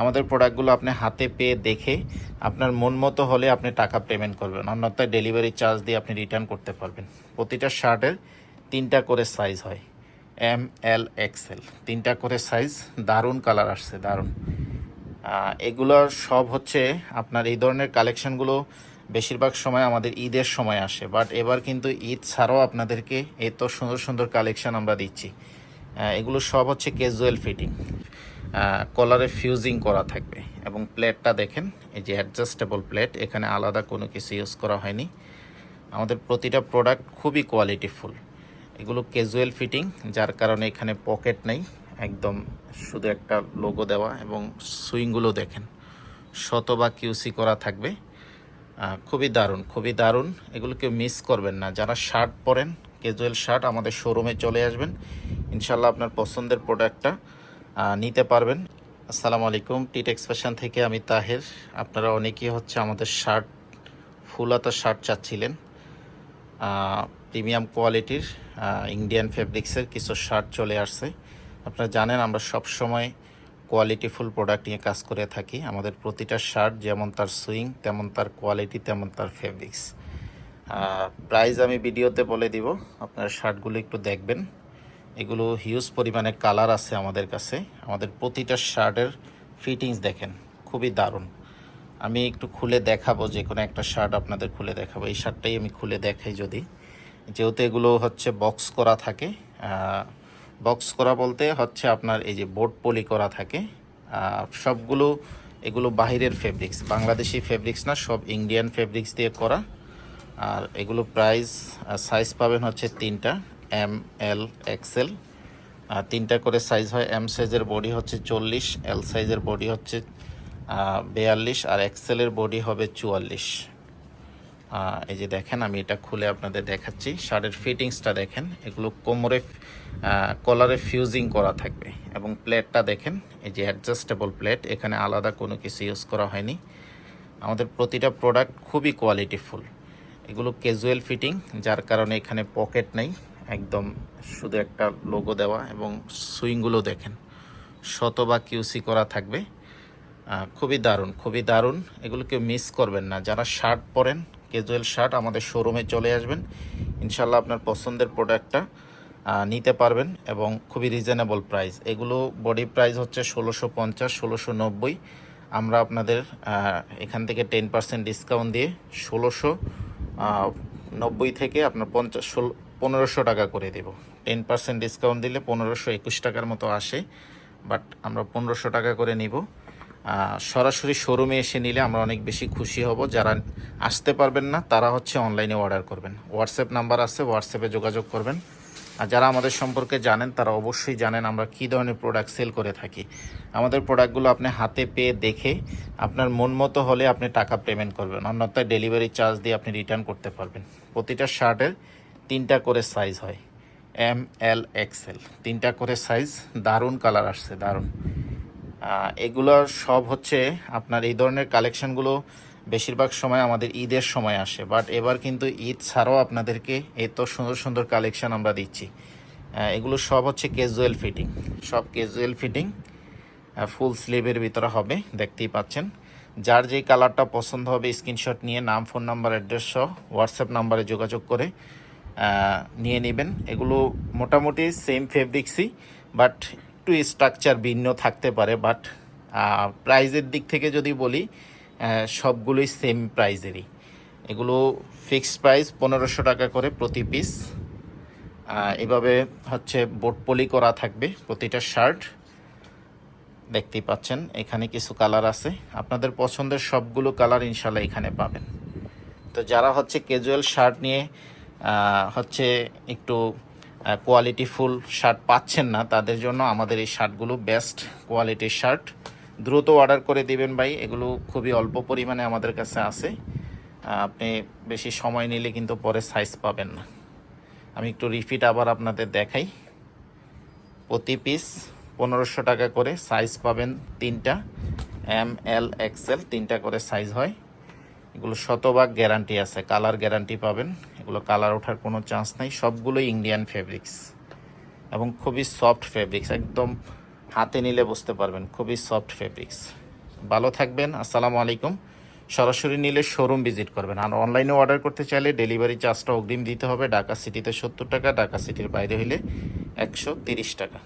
আমাদের প্রোডাক্টগুলো আপনি হাতে পেয়ে দেখে আপনার মন মতো হলে আপনি টাকা পেমেন্ট করবেন। অন্যথায় ডেলিভারি চার্জ দিয়ে আপনি রিটার্ন করতে পারবেন। প্রতিটা শার্টের তিনটা করে সাইজ হয়। এম এল এক্সেল তিনটা করে সাইজ দারুণ কালার আসছে দারুণ। আহ, এগুলোর সব হচ্ছে আপনার এই ধরনের কালেকশানগুলো বেশিরভাগ সময় আমাদের ঈদের সময় আসে। বাট এবার কিন্তু ঈদ ছাড়াও আপনাদেরকে এত সুন্দর সুন্দর কালেকশান আমরা দিচ্ছি। এগুলো সব হচ্ছে ক্যাজুয়াল ফিটিং কলারে ফিউজিং করা থাকবে। এবং প্লেটটা দেখেন, এই যে অ্যাডজাস্টেবল প্লেট এখানে আলাদা কোনো কিছু ইউজ করা হয়নি। আমাদের প্রতিটা প্রোডাক্ট খুবই কোয়ালিটিফুল এগুলো ক্যাজুয়াল ফিটিং যার কারণে এখানে পকেট নেই। একদম শুধু একটা লোগো দেওয়া এবং সুইংগুলো দেখেন। শত বা কিউসি করা থাকবে। খুবই দারুণ খুবই দারুণ। এগুলো কেউ মিস করবেন না। যারা শার্ট পরেন ক্যাজুয়াল শার্ট আমাদের শোরুমে চলে আসবেন। ইনশাল্লাহ আপনার পছন্দের প্রোডাক্টটা নিতে পারবেন। আসসালামু আলাইকুম। টিট এক্সপ্রেশন থেকে আমি তাহের। আপনারা অনেকেই হচ্ছে আমাদের শার্ট ফুল হাতা শার্ট চাচ্ছিলেন। প্রিমিয়াম কোয়ালিটির ইন্ডিয়ান ফেব্রিক্সের কিছু শার্ট চলে আসছে। আপনারা জানেন আমরা সব সময় কোয়ালিটিফুল প্রোডাক্ট নিয়ে কাজ করে থাকি। আমাদের প্রতিটা শার্ট যেমন তার সুইং তেমন তার কোয়ালিটি তেমন তার ফেব্রিক্স প্রাইস আমি ভিডিওতে বলে দিব। আপনারা শার্টগুলো একটু দেখবেন। এগুলো হিউজ পরিমাণে কালার আছে আমাদের কাছে। আমাদের প্রতিটা শার্টের ফিটিংস দেখেন, খুবই দারুণ। আমি একটু খুলে দেখাবো যে কোনো একটা শার্ট আপনাদের খুলে দেখাবো। এই শার্টটাই আমি খুলে দেখাই যদি। যেহেতু এগুলো হচ্ছে বক্স করা থাকে বক্স করা বলতে হচ্ছে আপনার এই যে বোর্ড পলি করা থাকে। সবগুলো এগুলো বাহিরের ফেব্রিক্স বাংলাদেশি ফেব্রিক্স না, সব ইন্ডিয়ান ফেব্রিক্স দিয়ে করা। আর এগুলো প্রাইস সাইজ পাবেন হচ্ছে তিনটা। M L XL. তিনটা করে সাইজ হয়, এম সাইজের বডি হচ্ছে চল্লিশ, এল সাইজের বডি হচ্ছে বেয়াল্লিশ, আর এক্সেলের বডি হবে চুয়াল্লিশ। এই যে দেখেন, আমি এটা খুলে আপনাদের দেখাচ্ছি। শার্টের ফিটিংসটা দেখেন, এগুলো কোমরে কলারে ফিউজিং করা থাকবে। এবং প্লেটটা দেখেন, এই যে অ্যাডজাস্টেবল প্লেট এখানে আলাদা কোনো কিছু ইউজ করা হয়নি। আমাদের প্রতিটা প্রোডাক্ট খুবই কোয়ালিটিফুল এগুলো ক্যাজুয়াল ফিটিং যার কারণে এখানে পকেট নেই। একদম শুধু একটা লোগো দেওয়া এবং সুইংগুলো দেখেন। শত বা কিউসি করা থাকবে। খুবই দারুণ খুবই দারুণ। এগুলো কেউ মিস করবেন না। যারা শার্ট পরেন ক্যাজুয়াল শার্ট আমাদের শোরুমে চলে আসবেন। ইনশাল্লাহ আপনার পছন্দের প্রোডাক্টটা নিতে পারবেন এবং খুবই রিজনেবল প্রাইস এগুলো বডি প্রাইস হচ্ছে ষোলোশো পঞ্চাশ, ষোলোশো নব্বই। আমরা আপনাদের এখান থেকে টেন পার্সেন্ট ডিসকাউন্ট দিয়ে ষোলোশো নব্বই থেকে আপনার পঞ্চাশ, ষোলো পনেরোশো টাকা করে দেব। টেন পার্সেন্ট ডিসকাউন্ট দিলে পনেরোশো একুশ টাকার মতো আসে বাট আমরা পনেরোশো টাকা করে নিব। সরাসরি শোরুমে এসে নিলে আমরা অনেক বেশি খুশি হব। যারা আসতে পারবেন না, তারা হচ্ছে অনলাইনে অর্ডার করবেন। হোয়াটসঅ্যাপ নাম্বার আছে হোয়াটসঅ্যাপে যোগাযোগ করবেন। আর যারা আমাদের সম্পর্কে জানেন, তারা অবশ্যই জানেন আমরা কী ধরনের প্রোডাক্ট সেল করে থাকি। আমাদের প্রোডাক্টগুলো আপনি হাতে পেয়ে দেখে, আপনার মন মতো হলে আপনি টাকা পেমেন্ট করবেন। অন্যথায় ডেলিভারি চার্জ দিয়ে আপনি রিটার্ন করতে পারবেন। প্রতিটা শার্টের তিনটা করে সাইজ হয়। এম এল এক্সেল তিনটা করে সাইজ দারুণ কালার আসছে দারুণ। আহ, এগুলোর সব হচ্ছে আপনার এই ধরনের কালেকশানগুলো বেশিরভাগ সময় আমাদের ঈদের সময় আসে। বাট এবার কিন্তু ঈদ ছাড়াও আপনাদেরকে এত সুন্দর সুন্দর কালেকশান আমরা দিচ্ছি। এগুলো সব হচ্ছে ক্যাজুয়াল ফিটিং সব ক্যাজুয়াল ফিটিং ফুল স্লিভের ভিতরে হবে দেখতেই পাচ্ছেন। যার যেই কালারটা পছন্দ হবে স্ক্রিনশট নিয়ে নাম ফোন নাম্বার অ্যাড্রেস সহ হোয়াটসঅ্যাপ নাম্বারে যোগাযোগ করে নিয়ে নেবেন। এগুলো মোটামুটি সেম ফেব্রিক্সই বাট একটু স্ট্রাকচার ভিন্ন থাকতে পারে বাট প্রাইজের দিক থেকে যদি বলি সবগুলোই সেম প্রাইজেরই এগুলো ফিক্সড প্রাইস পনেরোশো টাকা করে প্রতি পিস এভাবে হচ্ছে বোট পলি করা থাকবে প্রতিটা শার্ট দেখতেই পাচ্ছেন, এখানে কিছু কালার আছে। আপনাদের পছন্দের সবগুলো কালার ইনশাল্লাহ এখানে পাবেন। তো যারা হচ্ছে ক্যাজুয়াল শার্ট নিয়ে হচ্ছে একটু কোয়ালিটিফুল শার্ট পাচ্ছেন না, তাদের জন্য আমাদের এই শার্টগুলো বেস্ট কোয়ালিটির শার্ট দ্রুত অর্ডার করে দিবেন ভাই, এগুলো খুবই অল্প পরিমাণে আমাদের কাছে আছে। আপনি বেশি সময় নিলে কিন্তু পরে সাইজ পাবেন না। আমি একটু রিপিট আবার আপনাদের দেখাই। প্রতি পিস পনেরোশো টাকা করে সাইজ পাবেন তিনটা এম এল এক্সেল তিনটা করে সাইজ হয়। এগুলো শতভাগ গ্যারান্টি আছে। কালার গ্যারান্টি পাবেন। এগুলো কালার ওঠার কোনো চান্স নাই। সবগুলোই ইন্ডিয়ান ফেব্রিক্স এবং খুবই সফট ফেব্রিক্স একদম হাতে নিলে বুঝতে পারবেন, খুবই সফট ফেব্রিক্স ভালো থাকবেন। আসসালামু আলাইকুম। সরাসরি নিলে শোরুম ভিজিট করবেন। আর অনলাইনে অর্ডার করতে চাইলে ডেলিভারি চার্জটা অগ্রিম দিতে হবে। ঢাকা সিটিতে সত্তর টাকা, ঢাকা সিটির বাইরে হইলে একশো টাকা।